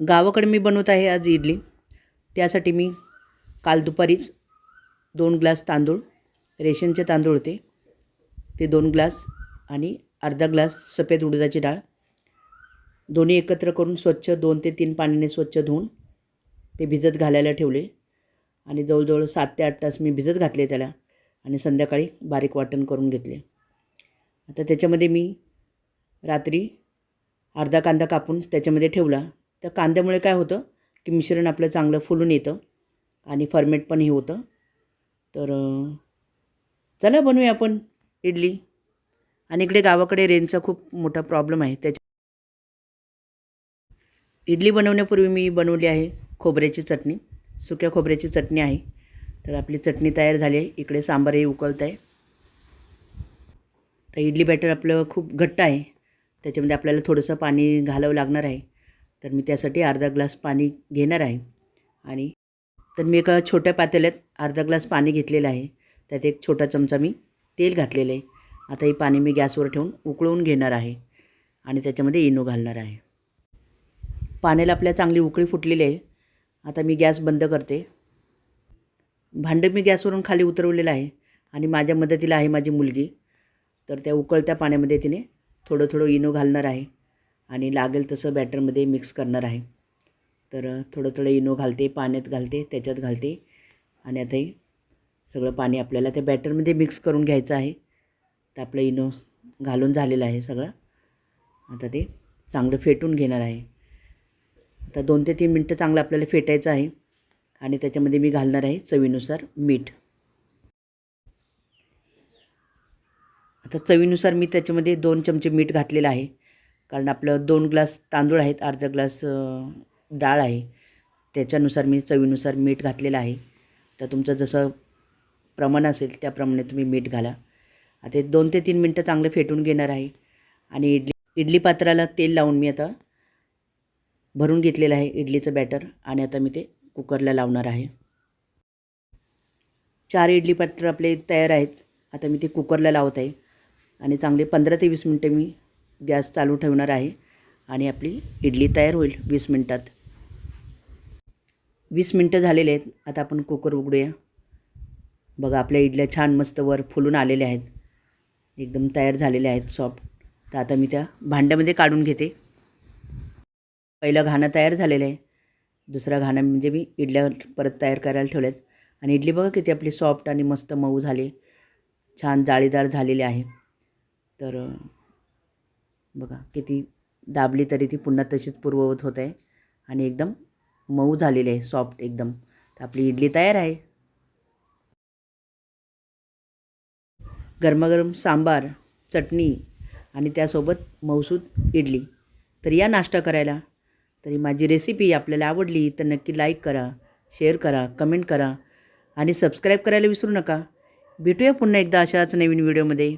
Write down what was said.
गावाकडे मी बनवत आहे आज इडली. त्यासाठी मी काल दुपारीच दोन ग्लास तांदूळ रेशनचे तांदूळ होते. ते दोन ग्लास आणि अर्धा ग्लास सफेद उडदाची डाळ. दोन्ही एकत्र करून स्वच्छ दोन ते तीन पाण्याने स्वच्छ धुवून ते भिजत घालायला ठेवले. आणि जवळजवळ सात ते आठ तास मी भिजत घातले त्याला आणि संध्याकाळी बारीक वाटण करून घेतले. आता त्याच्यामध्ये मी रात्री अर्धा कांदा कापून त्याच्यामध्ये ठेवला. तर कांद्यामुळे काय होतं की मिश्रण आपलं चांगलं फुलून येतं आणि फर्मेट पण हे होतं. तर चला बनवूया आपण इडली. आणि इकडे गावाकडे रेंजचा खूप मोठा प्रॉब्लेम आहे. त्याच्या इडली बनवण्यापूर्वी मी बनवली आहे खोबऱ्याची चटणी. सुक्या खोबऱ्याची चटणी आहे. तर आपली चटणी तयार झाली आहे. इकडे सांबारही उकळत आहे. तर इडली बॅटर आपलं खूप घट्ट आहे. त्याच्यामध्ये आपल्याला थोडंसं पाणी घालावं लागणार आहे. तर मी त्यासाठी अर्धा ग्लास पाणी घेणार आहे. आणि तर मी एका छोट्या पातेल्यात अर्धा ग्लास पाणी घेतलेलं आहे. त्यात एक छोटा चमचा मी तेल घातलेलं आहे. आता हे पाणी मी गॅसवर ठेवून उकळवून घेणार आहे आणि त्याच्यामध्ये इनो घालणार आहे. पाण्याला आपल्या चांगली उकळी फुटलेली आहे. आता मी गॅस बंद करते. भांडं मी गॅसवरून खाली उतरवलेलं आहे आणि माझ्या मदतीला आहे माझी मुलगी. तर त्या उकळत्या पाण्यामध्ये तिने थोडं थोडं इनो घालणार आहे. आणि लागेल तसं बॅटरमध्ये मिक्स करणार आहे. तर थोडं थोडं इनो घालते पाण्यात घालते त्याच्यात घालते. आणि आता हे सगळं पाणी आपल्याला त्या बॅटरमध्ये मिक्स करून घ्यायचं आहे. तर आपलं इनो घालून झालेलं आहे सगळं. आता ते चांगलं फेटून घेणार आहे. आता दोन ते तीन मिनटं चांगलं आपल्याला फेटायचं आहे. आणि त्याच्यामध्ये मी घालणार आहे चवीनुसार मीठ. आता चवीनुसार मी त्याच्यामध्ये दोन चमचे मीठ घातलेलं आहे. कारण आपलं दोन ग्लास तांदूळ आहेत अर्धा ग्लास डाळ आहे. त्याच्यानुसार मी चवीनुसार मीठ घातलेलं आहे. तर तुमचं जसं प्रमाण असेल त्याप्रमाणे तुम्ही मीठ घाला. आता दोन ते तीन मिनटं चांगलं फेटून घेणार आहे. आणि इडली इडली पात्राला तेल लावून मी आता भरून घेतलेलं आहे इडलीचं बॅटर. आणि आता मी ते कुकरला लावणार आहे. चार इडली पात्र आपले तयार आहेत. आता मी ते कुकरला लावत आहे. आणि चांगले पंधरा ते वीस मिनटं मी गॅस चालू ठेवणार आहे आणि आपली इडली तयार होईल वीस मिनटात. वीस मिनटं झालेले आहेत. आता आपण कुकर उघडूया. बघा आपल्या इडल्या छान मस्त वर फुलून आलेल्या आहेत. एकदम तयार झालेल्या आहेत सॉफ्ट तर आता मी त्या भांड्यामध्ये काढून घेते. पहिलं घाणं तयार झालेलं आहे. दुसरा घाणं म्हणजे मी इडल्या परत तयार करायला ठेवल्यात. आणि इडली बघा किती आपली सॉफ्ट आणि मस्त मऊ झाली. छान जाळीदार झालेली आहे. तर बघा किती दाबली तरी ती पुन्हा तशीच पूर्ववत होत आहे. आणि एकदम मऊ झालेली आहे सॉफ्ट एकदम. तर आपली इडली तयार आहे. गरमागरम सांबार चटणी आणि त्यासोबत मऊसूद इडली. तर या नाश्ता करायला. तरी माझी रेसिपी आपल्याला आवडली तर नक्की लाईक करा शेअर करा कमेंट करा. आणि सबस्क्राईब करायला विसरू नका. भेटूया पुन्हा एकदा अशाच नवीन व्हिडिओमध्ये